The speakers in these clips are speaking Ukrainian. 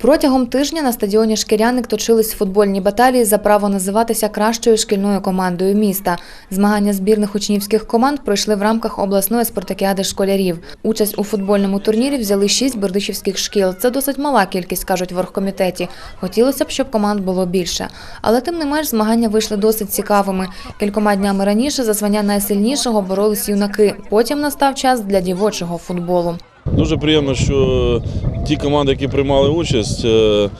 Протягом тижня на стадіоні Шкіряник точились футбольні баталії за право називатися кращою шкільною командою міста. Змагання збірних учнівських команд пройшли в рамках обласної спартакіади школярів. Участь у футбольному турнірі взяли шість бердичівських шкіл. Це досить мала кількість, кажуть в оргкомітеті. Хотілося б, щоб команд було більше. Але тим не менш змагання вийшли досить цікавими. Кількома днями раніше за звання найсильнішого боролись юнаки. Потім настав час для дівочого футболу. Дуже приємно, що ті команди, які приймали участь, е,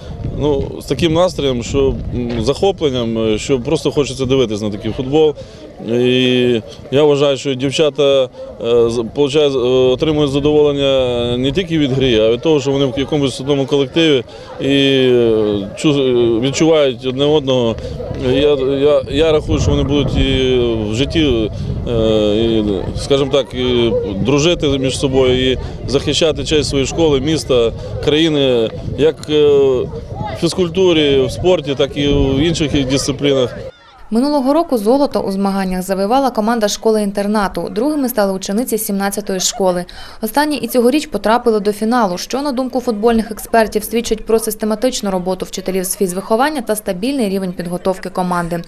ну, з таким настроєм, що захопленням, е, що просто хочеться дивитись на такий футбол. І я вважаю, що дівчата е, е, отримують задоволення не тільки від гри, а від того, що вони в якомусь одному колективі і відчувають одне одного. Я, я, я рахую, що вони будуть і в житті, і, скажімо так, і дружити між собою і захищати честь своєї школи, міста, країни, як фізкультурі, в спорті, так і в інших дисциплінах. Минулого року золото у змаганнях завоювала команда школи-інтернату. Другими стали учениці 17-ї школи. Останні і цьогоріч потрапили до фіналу, що, на думку футбольних експертів, свідчить про систематичну роботу вчителів з фізвиховання та стабільний рівень підготовки команди.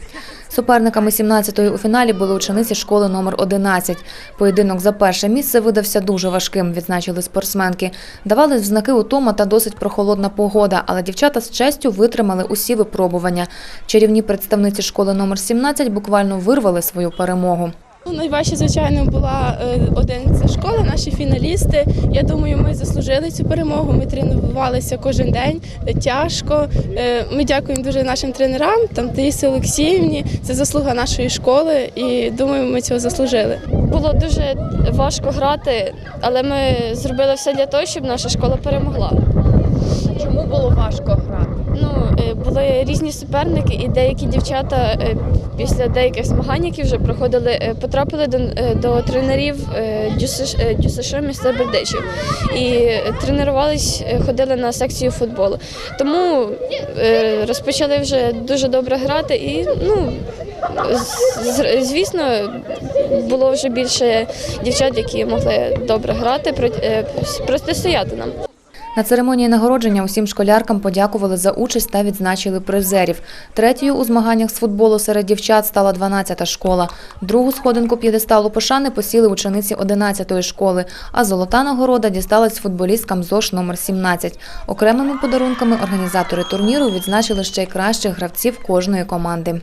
Суперниками 17-ї у фіналі були учениці школи номер 11. Поєдинок за перше місце видався дуже важким, відзначили спортсменки. Давали в знаки утома та досить прохолодна погода, але дівчата з честю витримали усі випробування. Чарівні представниці школи номер 17 буквально вирвали свою перемогу. Ну, Найважче, звичайно, була е, 11 школа, наші фіналісти. Я думаю, ми заслужили цю перемогу. Ми тренувалися кожен день тяжко. Е, Ми дякуємо дуже нашим тренерам, там Таїсі Олексіївні. Це заслуга нашої школи, і думаю, ми цього заслужили. Було дуже важко грати, але ми зробили все для того, щоб наша школа перемогла. Чому було важко грати? Ну, е, були різні суперники, і деякі дівчата е, після деяких змагань, які вже проходили, е, потрапили до, е, до тренерів ДЮСШ міста Бердичів. І тренувались, ходили на секцію футболу. Тому розпочали вже дуже добре грати і ну. Звісно, було вже більше дівчат, які могли добре грати, протистояти нам. На церемонії нагородження усім школяркам подякували за участь та відзначили призерів. Третьою у змаганнях з футболу серед дівчат стала 12-та школа. Другу сходинку п'єдесталу пошани посіли учениці 11-ї школи, а золота нагорода дісталась футболісткам ЗОШ номер 17. Окремими подарунками організатори турніру відзначили ще й кращих гравців кожної команди.